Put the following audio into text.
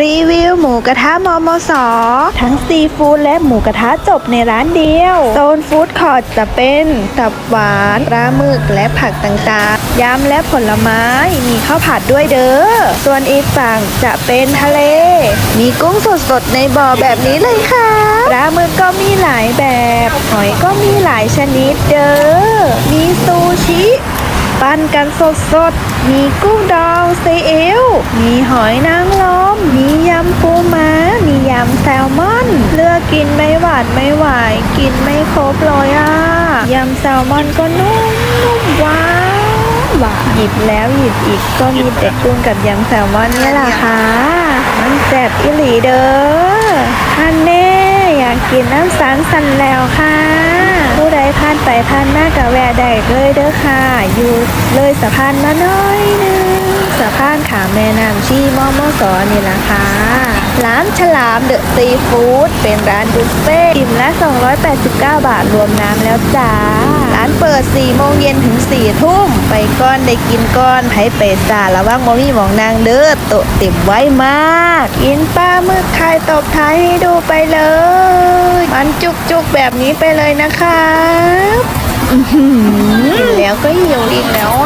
รีวิวหมูกระทะมอมสอทั้งซีฟู้ดและหมูกระทะจบในร้านเดียวโซนฟู้ดคอร์ทจะเป็นตับหวานปลาหมึกและผักต่างๆยำและผลไม้มีข้าวผัดด้วยเด้อส่วนอีกฝั่งจะเป็นทะเล มีกุ้งสดๆในบ่อแบบนี้เลยค่ะปลาหมึกก็มีหลายแบบหอยก็มีหลายชนิดเด้อมีซูชิปั้นกันสดสดๆมีกุ้งดองซีอิ๊วมีหอยนางรม มียำปูม้า มียำแซลมอน เลือ กินไม่หวานไม่ไหวกินไม่ครบเลยอะยำแซลมอนก็นุ่มนุ่มหวานหวานหยิบแล้วหยิบอีกก็มีแต่กุ้งกับยำแซลมอนนี่แหละค่ะมันแซ่บอิหลีเด้อท่านแน่อยากกินน้ำสันสันแล้วค่ะ ผู้ใดผ่านไปผ่านมากกับแวะได้เลยเด้อค่ะ อยู่เลยสะพานมาหน้อยนึงสะพานขาแม่น้ำชีมอมอสอนี่ละค่ะ ร้านฉลามเดอะซีฟู้ดเป็นร้านบุฟเฟ่ต์อิ่มละ 289 บาทรวมน้ำแล้วจ้า ร้านเปิด 4 โมงเย็นถึง 4 ทุ่ม ไปก้อนได้กินก้อนไผไปจ้าระวังบ่มีหมองนางเด้อโตะเต็มไว้มาก กินปลาหมึกไข่ตบท้ายให้ดูไปเลย มันจุกๆแบบนี้ไปเลยนะครับอื้อหือกินแล้วก็หิวอีกแล้วอะ